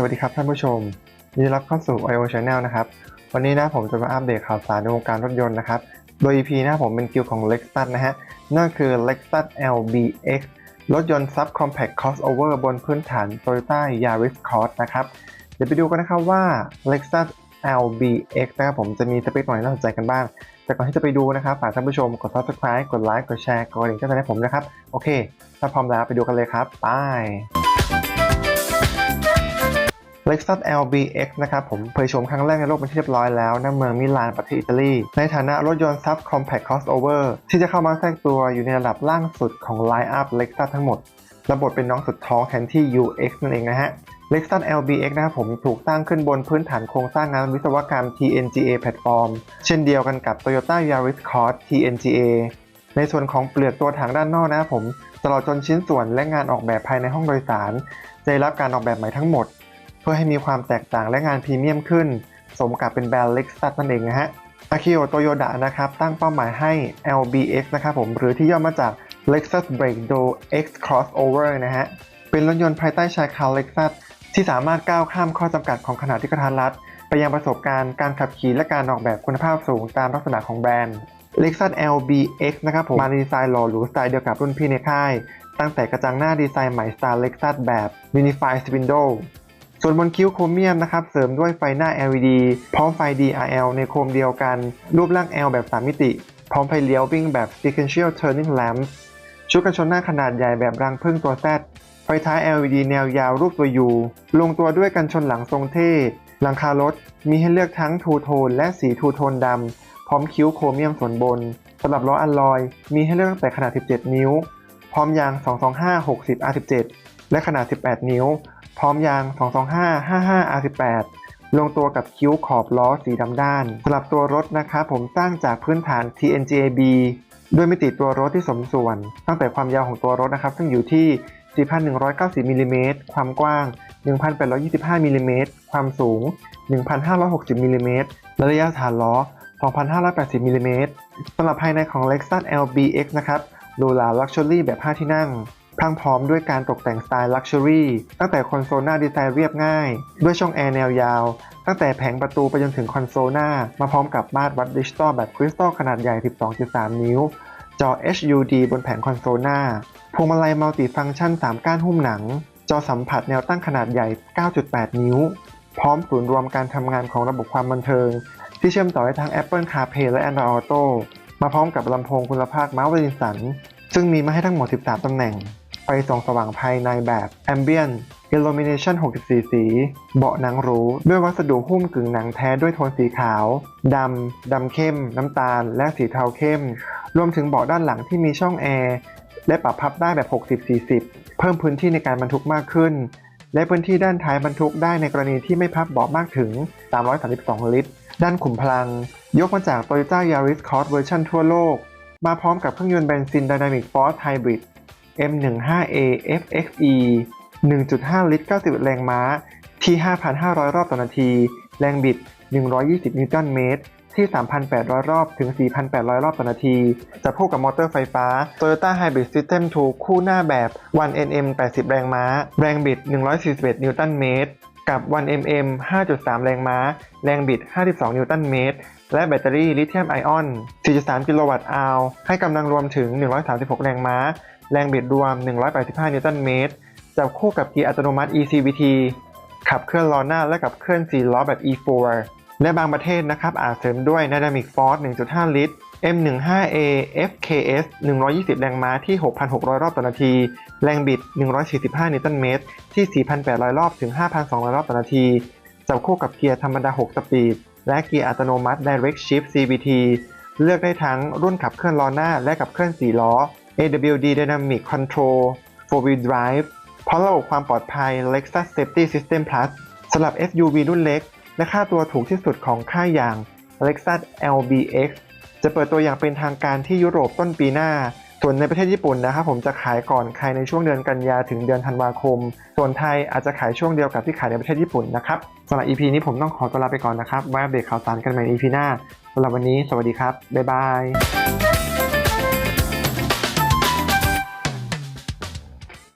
สวัสดีครับท่านผู้ชมยินดีรับเข้าสู่ IO Channel นะครับ วันนี้นะผมจะมาอัปเดตข่าวสารในวงการรถยนต์นะครับ โดย EP นะผมเป็นคิวของ Lexus นะฮะ นั่นคือ Lexus LBX รถยนต์ Subcompact Crossover บนพื้นฐาน Toyota Yaris Cross นะครับ เดี๋ยวไปดูกันนะครับว่า Lexus LBX นะครับผมจะมีสเปคไหนน่าสนใจกันบ้าง แต่ก่อนที่จะไปดูนะครับฝากท่านผู้ชมกด subscribe กดไลค์กดแชร์กดกระดิ่งแจ้งเตือนให้ผมนะครับ โอเค ถ้าพร้อมแล้วไปดูกันเลยครับ ไป Lexus LBX นะครับผมเผยโฉมครั้งแรกในโลกเป็นที่เรียบร้อยแล้วณเมืองมิลานประเทศอิตาลี ในฐานะรถยนต์ Sub Compact Crossover ที่จะเข้ามาแทรกตัวอยู่ในระดับล่างสุดของ Line-up Lexus ทั้งหมดระบบเป็นน้องสุดท้องแทนที่ UX นั่นเองนะฮะ Lexus LBX นะครับผมถูกสร้างขึ้นบนพื้นฐานโครงสร้างงานวิศวกรรม TNGA Platform เช่นเดียวกันกับ Toyota Yaris Cross TNGA ในส่วนของเปลือกตัวถังด้านนอกนะครับผมตลอดจนชิ้นส่วนและงานออกแบบภายในห้องโดยสาร จะได้รับการออกแบบใหม่ทั้งหมด พื่อให้มีความแตกต่างและงานพรีเมียมขึ้น สมกับเป็นแบรนด์ Lexus นั่นเองนะฮะ Akio Toyoda นะครับตั้งเป้าหมายให้ LBX นะครับผมหรือที่ย่อมาจาก Lexus Brando X Crossover นะฮะเป็นรถยนต์ภายใต้ชายคา Lexus ที่สามารถก้าวข้ามข้อจำกัดของขนาดที่กระทันรัด ไปยังประสบการณ์การขับขี่และการออกแบบคุณภาพสูงตามลักษณะของแบรนด์ Lexus LBX นะครับผมมาดีไซน์หล่อหรูสไตล์เดียวกับรุ่นพี่ในค่าย ตั้งแต่กระจังหน้าดีไซน์ใหม่สไตล์ Lexus แบบ Unified Window ส่วนบนคิ้วโครเมียมนะครับเสริมด้วยไฟหน้า LED พร้อมไฟ DRL ในโคมเดียวกัน รูปร่าง L แบบ 3 มิติ พร้อมไฟเลี้ยววิ่งแบบ Sequential Turning Lamps ชุดกันชนหน้าขนาดใหญ่แบบรังพึ่งตัว Z ไฟท้าย LED แนวยาวรูปตัว U ลงตัวด้วยกันชนหลังทรงเท่หลังคารถมีให้เลือกทั้งทูโทนและสีทูโทนดำพร้อมคิ้วโครเมียมส่วนบนสำหรับล้ออัลลอย มีให้เลือกตั้งแต่ขนาด 17 นิ้ว พร้อมยาง 225 60 R17 และขนาด 18 นิ้ว พร้อมยาง 225 55 R18 ลงตัวกับคิ้วขอบล้อสีดำด้านสำหรับตัวรถนะครับผมสร้างจากพื้นฐาน TNGAB ด้วยมิติตัวรถที่สมส่วน ตั้งแต่ความยาวของตัวรถนะครับ ซึ่งอยู่ที่ 4,190มิลลิเมตรความกว้าง 1,825มิลลิเมตรความสูง 1,560มิลลิเมตรและระยะฐานล้อ 2,580มิลลิเมตรสำหรับภายในของ Lexus LBX นะครับหรูหรา Luxury แบบ 5 ที่นั่ง พรังพร้อมด้วยการตกแต่งสไตล์ Luxury ตั้งแต่คอนโซลหน้าดีไซน์เรียบง่าย ด้วยช่องแอร์แนวยาว ตั้งแต่แผงประตูไปจนถึงคอนโซลหน้า มาพร้อมกับมาตรวัดดิจิตอลแบบคริสตัลขนาดใหญ่ 12.3 นิ้ว จอ HUD บนแผงคอนโซลหน้า พวงมาลัยมัลติฟังก์ชัน 3 ก้านหุ้มหนัง จอสัมผัสแนวตั้งขนาดใหญ่ 9.8 นิ้ว พร้อมศูนย์รวมการทำงานของระบบความบันเทิง ที่เชื่อมต่อได้ทั้ง Apple CarPlay และ Android Auto มาพร้อมกับลำโพงคุณภาพมา u ์ i ินสันซึ่งมีมาให้ทั้งหมด 13 ตำแหน่ง ไฟส่องสว่างภายในแบบ Ambient Illumination 64 สี เบาะหนังรูด้วยวัสดุหุ้มกึ่งหนังแท้ด้วยโทนสีขาว ดำ ดำเข้ม น้ำตาล และสีเทาเข้ม รวมถึงเบาะด้านหลังที่มีช่องแอร์และปรับพับได้แบบ 60-40 เพิ่มพื้นที่ในการบรรทุกมากขึ้น และพื้นที่ด้านท้ายบรรทุกได้ในกรณีที่ไม่พับเบาะมากถึง 332 ลิตร ด้านขุมพลัง ยกมาจาก Toyota Yaris Cross เวอร์ชันทั่วโลก มาพร้อมกับเครื่องยนต์เบนซิน Dynamic Force Hybrid M15A FXE 1.5 ลิตร90แรงม้า ที่ 5,500 รอบต่อนาที แรงบิด 120 นิวตันเมตร ที่ 3,800 รอบถึง 4,800 รอบต่อนาที จะพ่วงกับมอเตอร์ไฟฟ้า Toyota Hybrid System 2 คู่หน้าแบบ 1NM 80 แรงม้า แรงบิด 141 นิวตันเมตร กับ 1MM 5.3 แรงม้า แรงบิด 52 นิวตันเมตร และแบตเตอรี่ลิเธียมไอออน 4.3 กิโลวัตต์อาวให้กำลังรวมถึง 136 แรงม้า แรงบิดรวม 185 นิวตันเมตร จับคู่กับเกียร์อัตโนมัติ ECVT ขับเคลื่อนล้อหน้าและขับเคลื่อน4ล้อแบบ E4 และบางประเทศนะครับอาจเสริมด้วย Dynamic Force 1.5 ลิตร M15A FKS 120 แรงม้าที่ 6,600 รอบต่อนาที แรงบิด 145 นิวตันเมตร ที่ 4,800 รอบถึง 5,200 รอบต่อนาที จับคู่กับเกียร์ธรรมดา 6 สปีด และเกียร์อัตโนมัติ Direct Shift CVT เลือกได้ทั้งรุ่นขับเคลื่อนล้อหน้าและขับเคลื่อน4ล้อ AWD Dynamic Control 4-wheel drive เพราะระบบความปลอดภัย Lexus Safety System Plus สำหรับ SUV รุ่นเล็ก และค่าตัวถูกที่สุดของค่ายอย่าง Lexus LBX จะเปิดตัวอย่างเป็นทางการที่ยุโรปต้นปีหน้า ส่วนในประเทศญี่ปุ่นนะครับผมจะขายก่อนใครในช่วงเดือนกันยาถึงเดือนธันวาคม ส่วนไทยอาจจะขายช่วงเดียวกับที่ขายในประเทศญี่ปุ่นนะครับสำหรับ EP นี้ผมต้องขอตัวลาไปก่อนนะครับไว้อัปเดตข่าวสารกันใหม่ใน EP หน้าสำหรับวันนี้ สวัสดีครับบ๊ายบาย